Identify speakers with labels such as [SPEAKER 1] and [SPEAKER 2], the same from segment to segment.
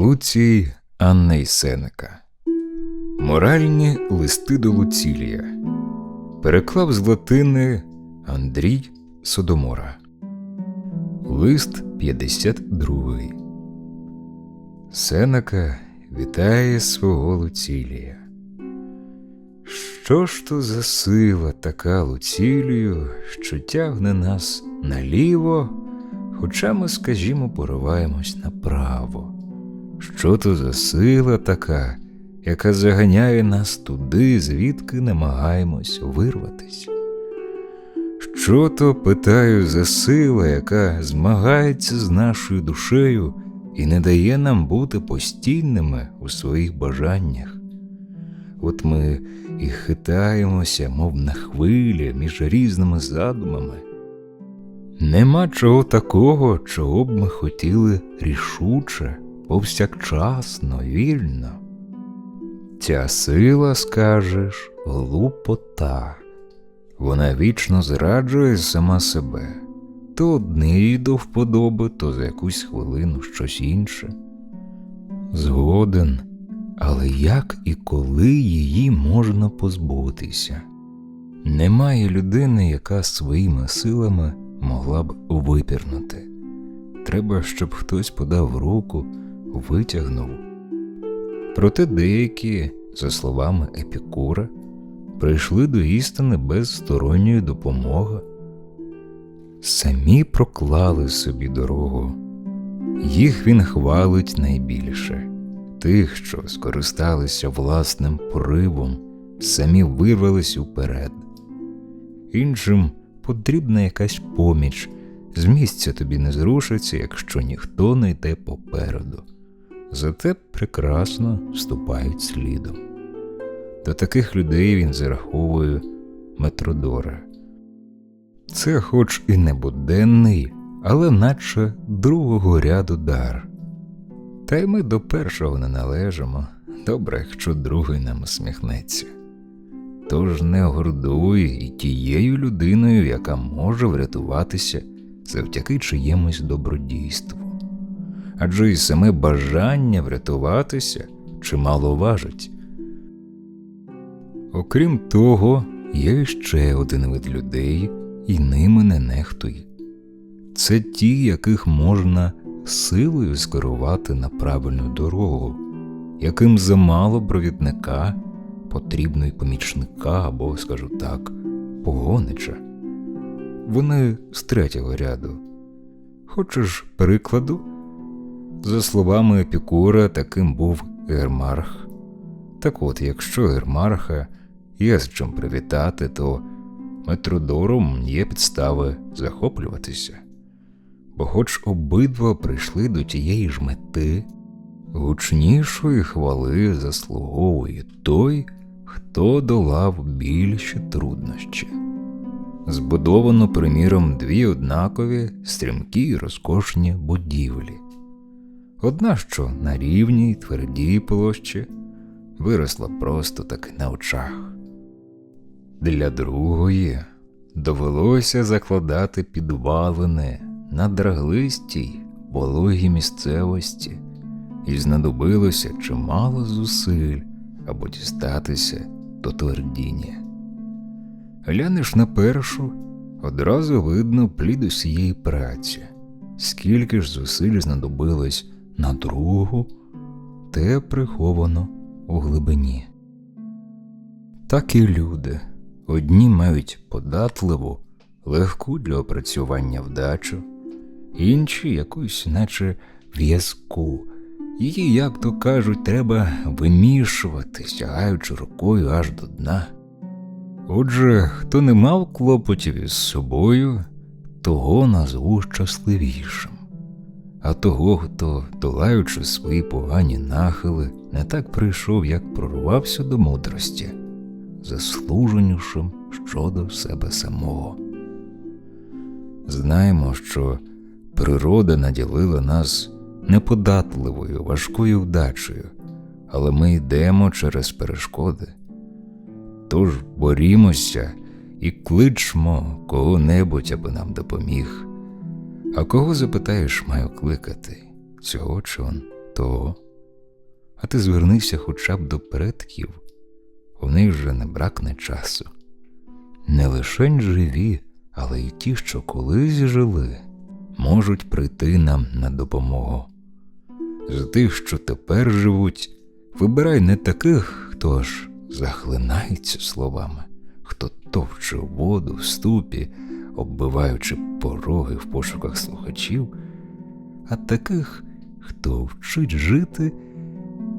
[SPEAKER 1] Луцій Анна Ісеника Моральні листи до Луцілія Переклав з латини Андрій Содомора Лист 52 Сенека вітає свого Луцілія. Що ж то за сила така Луцілію, що тягне нас наліво, хоча ми, скажімо, пориваємось направо? Що то за сила така, яка заганяє нас туди, звідки намагаємось вирватись? Що то, питаю, за сила, яка змагається з нашою душею і не дає нам бути постійними у своїх бажаннях? От ми і хитаємося, мов на хвилі між різними задумами. Нема чого такого, чого б ми хотіли рішуче, повсякчасно, вільно. Ця сила, скажеш, глупота. Вона вічно зраджує сама себе, то одне до вподоби, то за якусь хвилину щось інше. Згоден, але як і коли її можна позбутися? Немає людини, яка своїми силами могла б випірнути. Треба, щоб хтось подав руку, витягнув. Проте деякі, за словами Епікура, прийшли до істини без сторонньої допомоги, самі проклали собі дорогу. Їх він хвалить найбільше, тих, що скористалися власним поривом, самі вирвались уперед. Іншим потрібна якась поміч, з місця тобі не зрушиться, якщо ніхто не йде попереду. Зате прекрасно ступають слідом. До таких людей він зараховує Метродора. Це, хоч і не буденний, але наче другого ряду дар. Та й ми до першого не належимо, добре, якщо другий нам усміхнеться. Тож не гордуй і тією людиною, яка може врятуватися завдяки чиємусь добродійству. Адже і саме бажання врятуватися чимало важить. Окрім того, є ще один вид людей, і ними не нехтуй. Це ті, яких можна силою скерувати на правильну дорогу, яким замало провідника, потрібно й помічника або, скажу так, погонича. Вони з третього ряду. Хочеш прикладу? За словами Епікура, таким був Гермарх. Так от, якщо Гермарха є з чим привітати, то Метродором є підстави захоплюватися. Бо, хоч обидва прийшли до тієї ж мети, гучнішої хвали заслуговує той, хто долав більші труднощі. Збудовано, приміром, дві однакові стрімкі й розкошні будівлі. Одна, що на рівній твердій площі, виросла просто таки на очах. Для другої довелося закладати підвалини на драглистій вологій місцевості, і знадобилося чимало зусиль або дістатися до твердіння. Глянеш на першу, одразу видно плід усієї праці, скільки ж зусиль знадобилось на другу, те приховано у глибині. Так і люди одні мають податливу, легку для опрацювання вдачу, інші якусь, наче в'язку. Її, як то кажуть, треба вимішувати, сягаючи рукою аж до дна. Отже, хто не мав клопотів із собою, того назву щасливішим, а того, хто, долаючи свої погані нахили, не так прийшов, як прорвався до мудрості, заслуженішим щодо себе самого. Знаємо, що природа наділила нас неподатливою, важкою вдачею, але ми йдемо через перешкоди. Тож борімося і кличмо кого-небудь, аби нам допоміг. А кого запитаєш, маю кликати цього чи он того. а ти звернися хоча б до предків, у них же не бракне часу. Не лише живі, але й ті, що колись жили, можуть прийти нам на допомогу. З тих, що тепер живуть, вибирай не таких, хто ж захлинається словами, хто товче воду в ступі, оббиваючи пороги в пошуках слухачів, а таких, хто вчить жити,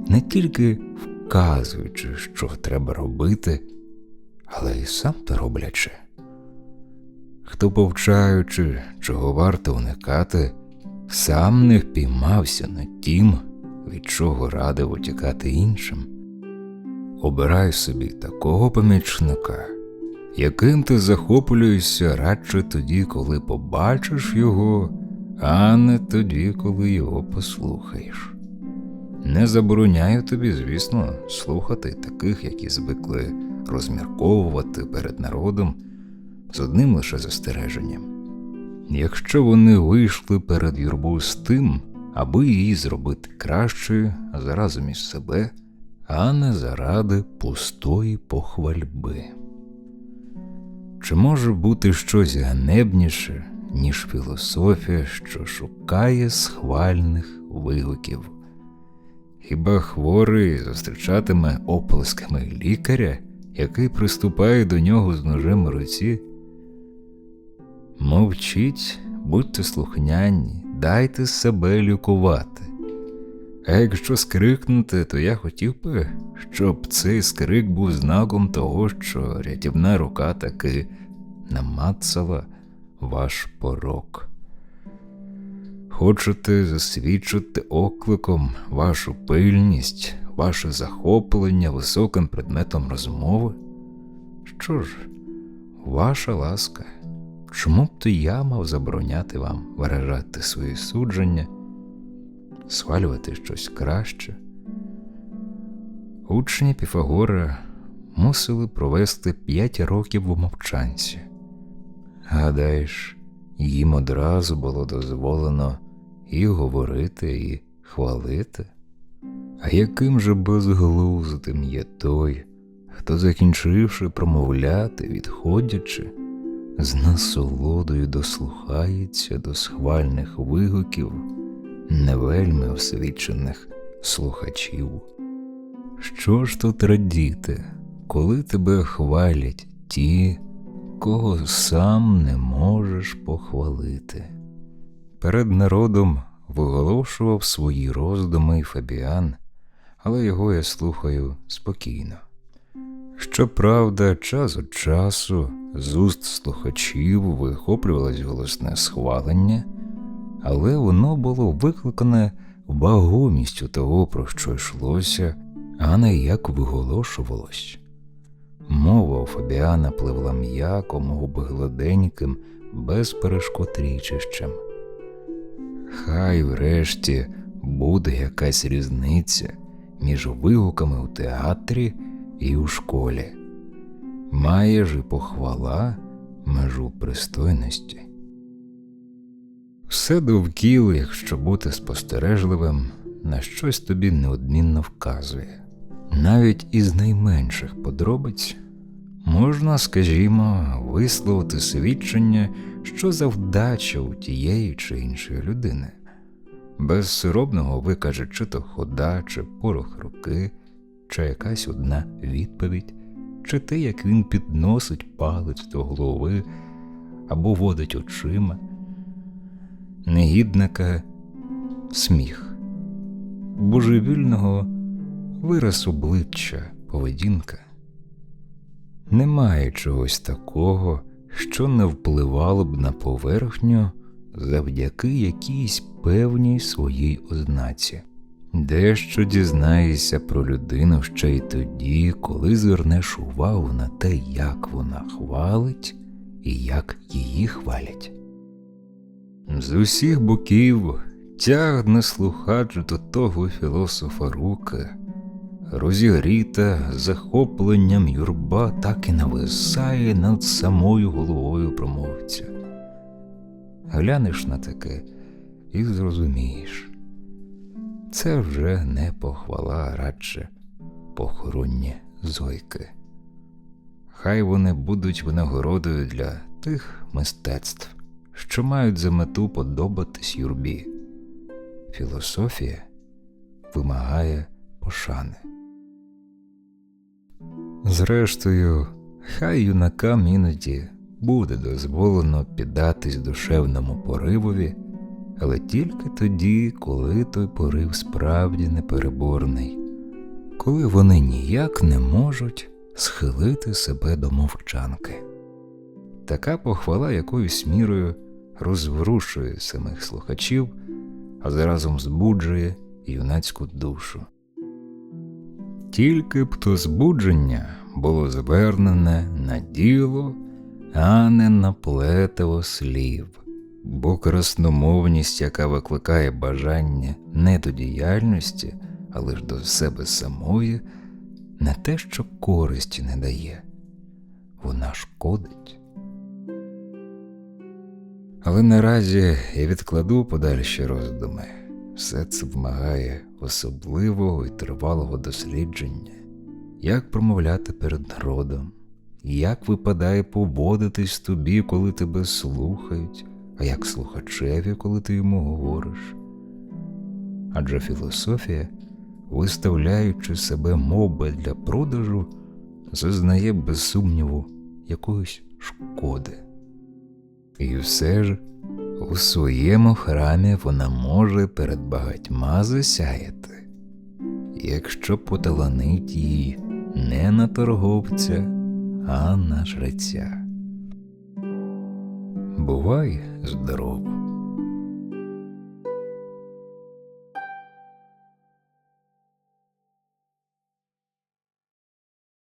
[SPEAKER 1] не тільки вказуючи, що треба робити, але й сам то роблячи. Хто повчаючи, чого варто уникати, сам не впіймався на тім, від чого радив утікати іншим. Обирай собі такого помічника, яким ти захоплюєшся радше тоді, коли побачиш його, а не тоді, коли його послухаєш. Не забороняю тобі, звісно, слухати таких, які звикли розмірковувати перед народом з одним лише застереженням. Якщо вони вийшли перед юрбою з тим, аби її зробити кращою заразом із себе, а не заради пустої похвальби. Чи може бути щось ганебніше, ніж філософія, що шукає схвальних вигуків? Хіба хворий зустрічатиме оплесками лікаря, який приступає до нього з ножем у руці? Мовчіть, будьте слухняні, дайте себе лікувати. А якщо скрикнути, то я хотів би, щоб цей скрик був знаком того, що рятівна рука таки намацала ваш порок. Хочете засвідчити окликом вашу пильність, ваше захоплення високим предметом розмови? Що ж, ваша ласка, чому б то я мав забороняти вам виражати свої судження, схвалювати щось краще? Учні Піфагора мусили провести п'ять років у мовчанці. Гадаєш, їм одразу було дозволено і говорити, і хвалити. А яким же безглуздим є той, хто, закінчивши промовляти, відходячи, з насолодою дослухається до схвальних вигуків не вельми освічених слухачів. Що ж тут радіти, коли тебе хвалять ті, кого сам не можеш похвалити? Перед народом виголошував свої роздуми й Фабіан, але його я слухаю спокійно. Щоправда, час від часу з уст слухачів вихоплювалось голосне схвалення, але воно було викликане вагомістю того, про що йшлося, а не як виголошувалось. Мова у Фабіана пливла м'яко, мов гладеньким, без перешкод річищем. Хай врешті буде якась різниця між вигуками у театрі і у школі. Має ж і похвала межу пристойності. Все довкіл, якщо бути спостережливим, на щось тобі неодмінно вказує. Навіть із найменших подробиць можна, скажімо, висловити свідчення, що за вдача у тієї чи іншої людини. Без сиробного викаже чи то хода, чи порох руки, чи якась одна відповідь, чи те, як він підносить палець до голови або водить очима. Негідника сміх, божевільного вираз обличчя, поведінка. Немає чогось такого, що не впливало б на поверхню завдяки якійсь певній своїй ознаці. Дещо дізнаєшся про людину ще й тоді, коли звернеш увагу на те, як вона хвалить і як її хвалять. З усіх боків тягне слухач до того філософа руки, розігріта захопленням юрба так і нависає над самою головою промовця. Глянеш на таке і зрозумієш. це вже не похвала, радше похоронні зойки. Хай вони будуть винагородою для тих мистецтв, що мають за мету подобатись юрбі. Філософія вимагає пошани. Зрештою, хай юнакам іноді буде дозволено піддатись душевному поривові, але тільки тоді, коли той порив справді непереборний, коли вони ніяк не можуть схилити себе до мовчанки. Така похвала якоюсь мірою розворушує самих слухачів, а заразом збуджує юнацьку душу. Тільки б то збудження було звернене на діло, а не на плетиво слів, бо красномовність, яка викликає бажання не до діяльності, а лише до себе самої, не те, що користі не дає, вона шкодить. Але наразі я відкладу подальші роздуми. Все це вимагає особливого і тривалого дослідження, як промовляти перед народом, як випадає поводитись тобі, коли тебе слухають, а як слухачеві, коли ти йому говориш. Адже філософія, виставляючи себе мовби для продажу, зазнає без сумніву якоїсь шкоди. І все ж у своєму храмі вона може перед багатьма засяяти, якщо поталанить її не на торговця, а на жреця. Бувай здоров!